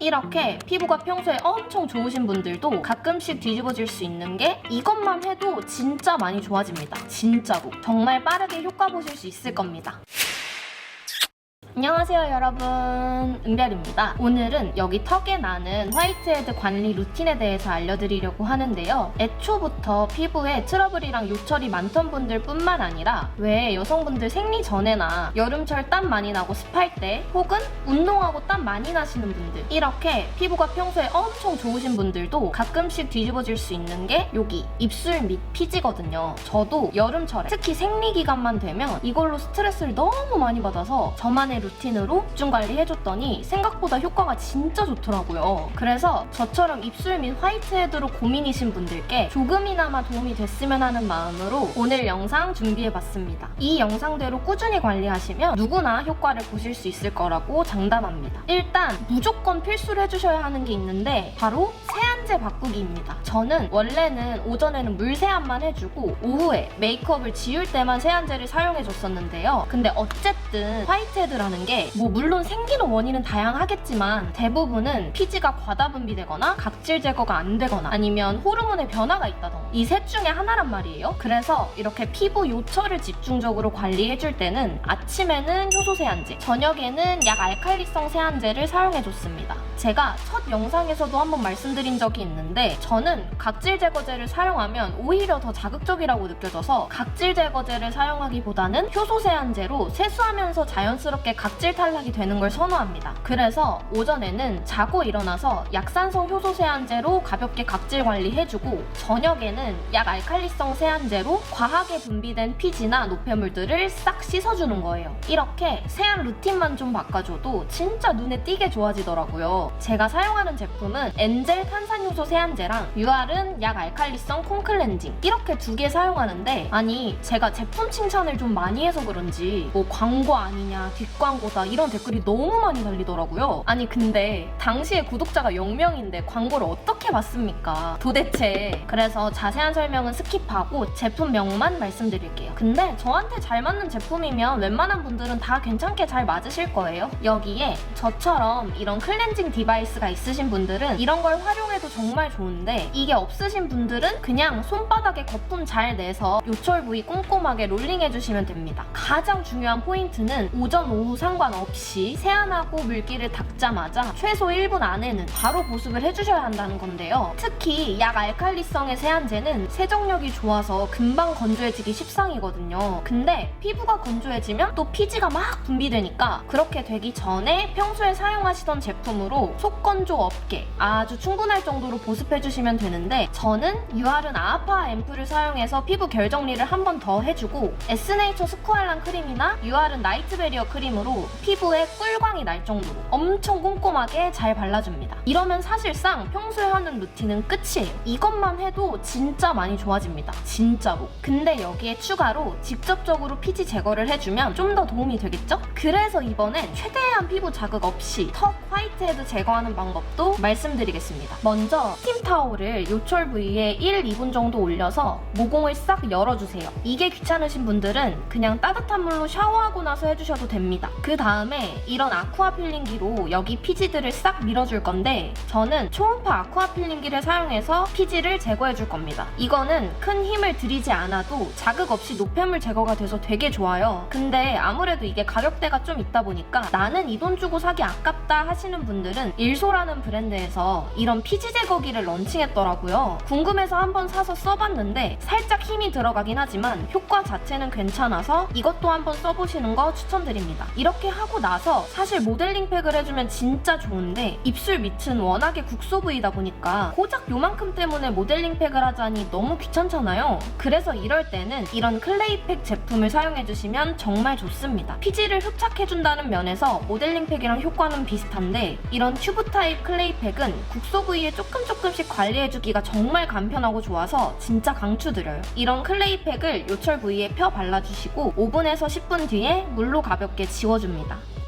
이렇게 피부가 평소에 엄청 좋으신 분들도 가끔씩 뒤집어질 수 있는 게 이것만 해도 진짜 많이 좋아집니다. 진짜로. 정말 빠르게 효과 보실 수 있을 겁니다. 안녕하세요 여러분. 은별입니다. 오늘은 여기 턱에 나는 화이트헤드 관리 루틴에 대해서 알려드리려고 하는데요. 애초부터 피부에 트러블이랑 요철이 많던 분들 뿐만 아니라 왜 여성분들 생리 전에나 여름철 땀 많이 나고 습할 때 혹은 운동하고 땀 많이 나시는 분들 이렇게 피부가 평소에 엄청 좋으신 분들도 가끔씩 뒤집어질 수 있는 게 여기 입술 밑 피지거든요. 저도 여름철에 특히 생리 기간만 되면 이걸로 스트레스를 너무 많이 받아서 저만의 루틴으로 집중 관리해줬더니 생각보다 효과가 진짜 좋더라고요. 그래서 저처럼 입술 및 화이트헤드로 고민이신 분들께 조금이나마 도움이 됐으면 하는 마음으로 오늘 영상 준비해봤습니다. 이 영상대로 꾸준히 관리하시면 누구나 효과를 보실 수 있을 거라고 장담합니다. 일단 무조건 필수로 해주셔야 하는 게 있는데 바로 세안 제 바꾸기입니다. 저는 원래는 오전에는 물 세안만 해주고 오후에 메이크업을 지울 때만 세안제를 사용해줬었는데요. 근데 어쨌든 화이트헤드라는 게 뭐 물론 생기는 원인은 다양하겠지만 대부분은 피지가 과다 분비되거나 각질 제거가 안 되거나 아니면 호르몬의 변화가 있다던가 이 셋 중에 하나란 말이에요. 그래서 이렇게 피부 요철을 집중적으로 관리해줄 때는 아침에는 효소 세안제, 저녁에는 약 알칼리성 세안제를 사용해줬습니다. 제가 첫 영상에서도 한번 말씀드린 적이 있는데 저는 각질 제거제를 사용하면 오히려 더 자극적이라고 느껴져서 각질 제거제를 사용하기보다는 효소 세안제로 세수하면서 자연스럽게 각질 탈락이 되는 걸 선호합니다. 그래서 오전에는 자고 일어나서 약산성 효소 세안제로 가볍게 각질 관리해주고 저녁에는 약 알칼리성 세안제로 과하게 분비된 피지나 노폐물들을 싹 씻어주는 거예요. 이렇게 세안 루틴만 좀 바꿔줘도 진짜 눈에 띄게 좋아지더라고요. 제가 사용하는 제품은 엔젤 탄산 효소 세안제랑 유아른 약 알칼리성 콩클렌징 이렇게 두 개 사용하는데 아니 제가 제품 칭찬을 좀 많이 해서 그런지 뭐 광고 아니냐 뒷광고다 이런 댓글이 너무 많이 달리더라고요. 아니 근데 당시에 구독자가 0명인데 광고를 어떻게 봤습니까? 도대체 그래서 자세한 설명은 스킵하고 제품명만 말씀드릴게요. 근데 저한테 잘 맞는 제품이면 웬만한 분들은 다 괜찮게 잘 맞으실 거예요. 여기에 저처럼 이런 클렌징 디바이스가 있으신 분들은 이런 걸 활용해도 정말 좋은데 이게 없으신 분들은 그냥 손바닥에 거품 잘 내서 요철 부위 꼼꼼하게 롤링 해주시면 됩니다. 가장 중요한 포인트는 오전 오후 상관없이 세안하고 물기를 닦자마자 최소 1분 안에는 바로 보습을 해주셔야 한다는 건데요. 특히 약 알칼리성의 세안제는 세정력이 좋아서 금방 건조해지기 십상이거든요. 근데 피부가 건조해지면 또 피지가 막 분비되니까 그렇게 되기 전에 평소에 사용하시던 제품으로 속건조 없게 아주 충분할 정도 로 보습해주시면 되는데 저는 유아른 아파 앰플을 사용해서 피부 결 정리를 한 번 더 해주고 에스네이처 스쿠알란 크림이나 유아른 나이트 베리어 크림으로 피부에 꿀광이 날 정도로 엄청 꼼꼼하게 잘 발라줍니다. 이러면 사실상 평소에 하는 루틴은 끝이에요. 이것만 해도 진짜 많이 좋아집니다. 진짜로. 근데 여기에 추가로 직접적으로 피지 제거를 해주면 좀 더 도움이 되겠죠? 그래서 이번엔 최대한 피부 자극 없이 턱 화이트헤드 제거하는 방법도 말씀드리겠습니다. 먼저 스팀 타올을 요철 부위에 1, 2분 정도 올려서 모공을 싹 열어주세요. 이게 귀찮으신 분들은 그냥 따뜻한 물로 샤워하고 나서 해주셔도 됩니다. 그 다음에 이런 아쿠아 필링기로 여기 피지들을 싹 밀어줄 건데 저는 초음파 아쿠아 필링기를 사용해서 피지를 제거해줄 겁니다. 이거는 큰 힘을 들이지 않아도 자극 없이 노폐물 제거가 돼서 되게 좋아요. 근데 아무래도 이게 가격대가 좀 있다 보니까 나는 이 돈 주고 사기 아깝다 하시는 분들은 일소라는 브랜드에서 이런 피지 제거기를 런칭했더라고요. 궁금해서 한번 사서 써봤는데 살짝 힘이 들어가긴 하지만 효과 자체는 괜찮아서 이것도 한번 써보시는 거 추천드립니다. 이렇게 하고 나서 사실 모델링 팩을 해주면 진짜 좋은데 입술 밑은 워낙에 국소 부위다 보니까 고작 요만큼 때문에 모델링 팩을 하자니 너무 귀찮잖아요. 그래서 이럴 때는 이런 클레이 팩 제품을 사용해주시면 정말 좋습니다. 피지를 흡착해준다는 면에서 모델링 팩이랑 효과는 비슷한데 이런 튜브 타입 클레이 팩은 국소 부위에 조금 조금씩 관리해주기가 정말 간편하고 좋아서 진짜 강추드려요. 이런 클레이팩을 요철 부위에 펴 발라주시고 5분에서 10분 뒤에 물로 가볍게 지워줍니다.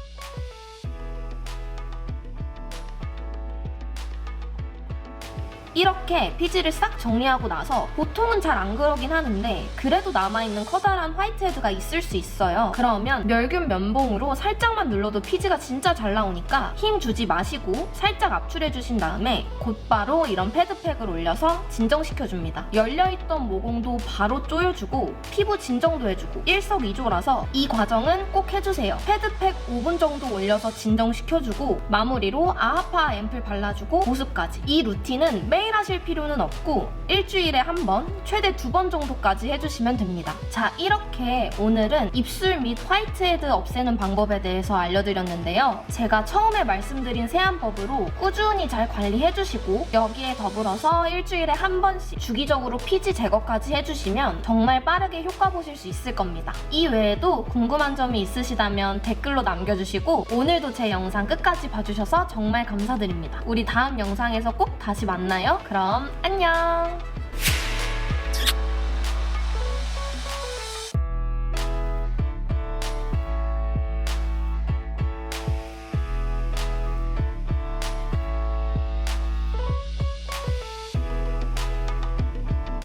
이렇게 피지를 싹 정리하고 나서 보통은 잘 안 그러긴 하는데 그래도 남아있는 커다란 화이트헤드가 있을 수 있어요. 그러면 멸균 면봉으로 살짝만 눌러도 피지가 진짜 잘 나오니까 힘 주지 마시고 살짝 압출해 주신 다음에 곧바로 이런 패드팩을 올려서 진정시켜줍니다. 열려있던 모공도 바로 조여주고 피부 진정도 해주고 일석이조라서 이 과정은 꼭 해주세요. 패드팩 5분 정도 올려서 진정시켜주고 마무리로 아하파 앰플 발라주고 보습까지. 이 루틴은 매일 하실 필요는 없고 일주일에 한 번, 최대 두 번 정도까지 해주시면 됩니다. 자, 이렇게 오늘은 입술 및 화이트헤드 없애는 방법에 대해서 알려드렸는데요. 제가 처음에 말씀드린 세안법으로 꾸준히 잘 관리해주시고 여기에 더불어서 일주일에 한 번씩 주기적으로 피지 제거까지 해주시면 정말 빠르게 효과 보실 수 있을 겁니다. 이 외에도 궁금한 점이 있으시다면 댓글로 남겨주시고 오늘도 제 영상 끝까지 봐주셔서 정말 감사드립니다. 우리 다음 영상에서 꼭 다시 그럼 안녕!